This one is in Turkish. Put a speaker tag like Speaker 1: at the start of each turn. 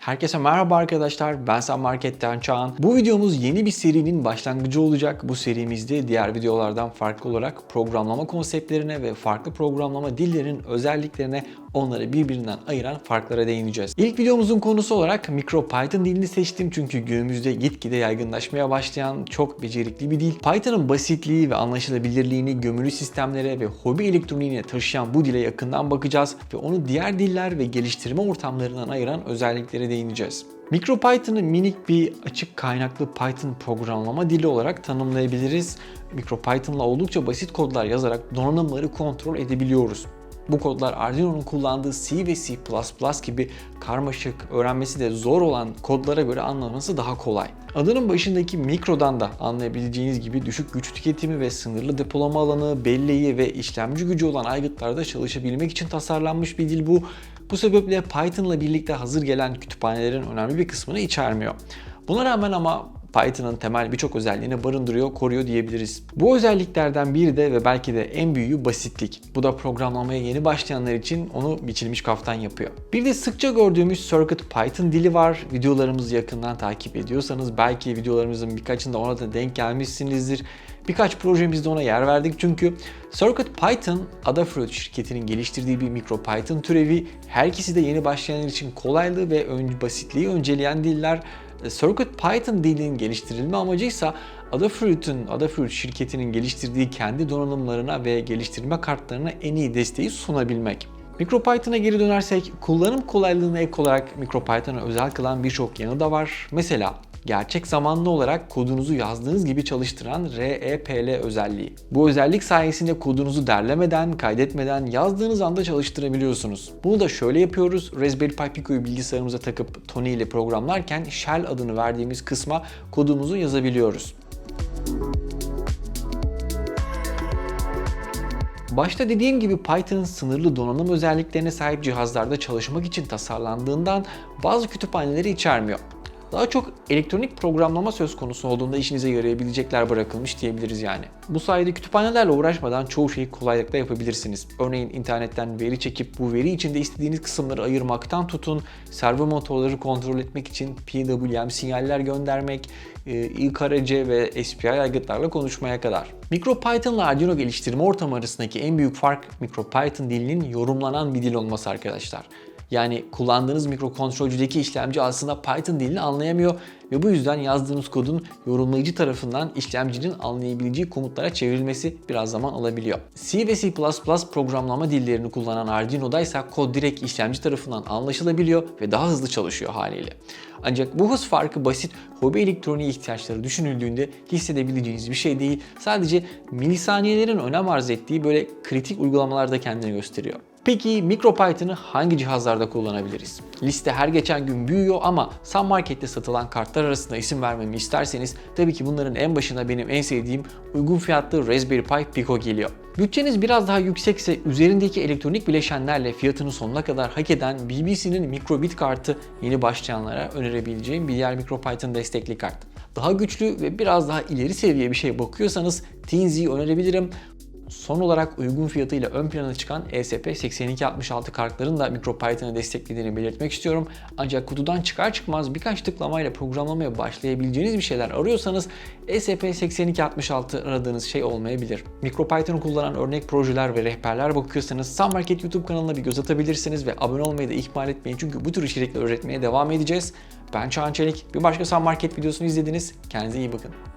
Speaker 1: Herkese merhaba arkadaşlar. Ben Sam Market'ten Çağan. Bu videomuz yeni bir serinin başlangıcı olacak. Bu serimizde diğer videolardan farklı olarak programlama konseptlerine ve farklı programlama dillerinin özelliklerine onları birbirinden ayıran farklara değineceğiz. İlk videomuzun konusu olarak MicroPython dilini seçtim çünkü günümüzde gitgide yaygınlaşmaya başlayan çok becerikli bir dil. Python'ın basitliği ve anlaşılabilirliğini gömülü sistemlere ve hobi elektroniğine taşıyan bu dile yakından bakacağız ve onu diğer diller ve geliştirme ortamlarından ayıran özelliklere değineceğiz. MicroPython'ı minik bir açık kaynaklı Python programlama dili olarak tanımlayabiliriz. MicroPython'la oldukça basit kodlar yazarak donanımları kontrol edebiliyoruz. Bu kodlar Arduino'nun kullandığı C ve C++ gibi karmaşık, öğrenmesi de zor olan kodlara göre anlaması daha kolay. Adının başındaki mikrodan da anlayabileceğiniz gibi düşük güç tüketimi ve sınırlı depolama alanı, belleği ve işlemci gücü olan aygıtlarda çalışabilmek için tasarlanmış bir dil bu. Bu sebeple Python'la birlikte hazır gelen kütüphanelerin önemli bir kısmını içermiyor. Buna rağmen ama Python'ın temel birçok özelliğini barındırıyor, koruyor diyebiliriz. Bu özelliklerden biri de ve belki de en büyüğü basitlik. Bu da programlamaya yeni başlayanlar için onu biçilmiş kaftan yapıyor. Bir de sıkça gördüğümüz Circuit Python dili var. Videolarımızı yakından takip ediyorsanız belki videolarımızın birkaçında ona da denk gelmişsinizdir. Birkaç projemizde ona yer verdik çünkü Circuit Python, Adafruit şirketinin geliştirdiği bir MicroPython türevi. Her ikisi de yeni başlayanlar için kolaylığı ve ön, basitliği önceleyen diller. Circuit Python dilinin geliştirilme amacıysa Adafruit'un, Adafruit şirketinin geliştirdiği kendi donanımlarına ve geliştirme kartlarına en iyi desteği sunabilmek. MicroPython'a geri dönersek kullanım kolaylığına ek olarak MicroPython'a özel kılan birçok yanı da var. Mesela gerçek zamanlı olarak kodunuzu yazdığınız gibi çalıştıran REPL özelliği. Bu özellik sayesinde kodunuzu derlemeden, kaydetmeden yazdığınız anda çalıştırabiliyorsunuz. Bunu da şöyle yapıyoruz. Raspberry Pi Pico'yu bilgisayarımıza takıp Tony ile programlarken shell adını verdiğimiz kısma kodumuzu yazabiliyoruz. Başta dediğim gibi Python sınırlı donanım özelliklerine sahip cihazlarda çalışmak için tasarlandığından bazı kütüphaneleri içermiyor. Daha çok elektronik programlama söz konusu olduğunda işinize yarayabilecekler bırakılmış diyebiliriz yani. Bu sayede kütüphanelerle uğraşmadan çoğu şeyi kolaylıkla yapabilirsiniz. Örneğin internetten veri çekip bu veri içinde istediğiniz kısımları ayırmaktan tutun, servo motorları kontrol etmek için PWM sinyaller göndermek, IKRC ve SPI aygıtlarla konuşmaya kadar. MicroPython ile Arduino geliştirme ortamı arasındaki en büyük fark MicroPython dilinin yorumlanan bir dil olması arkadaşlar. Yani kullandığınız mikrokontrolcüdeki işlemci aslında Python dilini anlayamıyor ve bu yüzden yazdığınız kodun yorumlayıcı tarafından işlemcinin anlayabileceği komutlara çevrilmesi biraz zaman alabiliyor. C ve C++ programlama dillerini kullanan Arduino'da ise kod direkt işlemci tarafından anlaşılabiliyor ve daha hızlı çalışıyor haliyle. Ancak bu hız farkı basit hobi elektroniği ihtiyaçları düşünüldüğünde hissedebileceğiniz bir şey değil. Sadece milisaniyelerin önem arz ettiği böyle kritik uygulamalarda kendini gösteriyor. Peki MicroPython'ı hangi cihazlarda kullanabiliriz? Liste her geçen gün büyüyor ama Sun Market'te satılan kartlar arasında isim vermemi isterseniz tabii ki bunların en başına benim en sevdiğim uygun fiyatlı Raspberry Pi Pico geliyor. Bütçeniz biraz daha yüksekse üzerindeki elektronik bileşenlerle fiyatını sonuna kadar hak eden BBC'nin Microbit kartı yeni başlayanlara önerebileceğim bir diğer MicroPython destekli kart. Daha güçlü ve biraz daha ileri seviye bir şey bakıyorsanız Teensy önerebilirim. Son olarak uygun fiyatıyla ön plana çıkan E ESP8266 kartların da MicroPython'ı desteklediğini belirtmek istiyorum. Ancak kutudan çıkar çıkmaz birkaç tıklamayla programlamaya başlayabileceğiniz bir şeyler arıyorsanız E ESP8266 aradığınız şey olmayabilir. MicroPython'ı kullanan örnek projeler ve rehberler bakıyorsanız Sun Market YouTube kanalına bir göz atabilirsiniz ve abone olmayı da ihmal etmeyin çünkü bu tür içerikler üretmeye devam edeceğiz. Ben Çağan Çelik. Bir başka Sun Market videosunu izlediniz. Kendinize iyi bakın.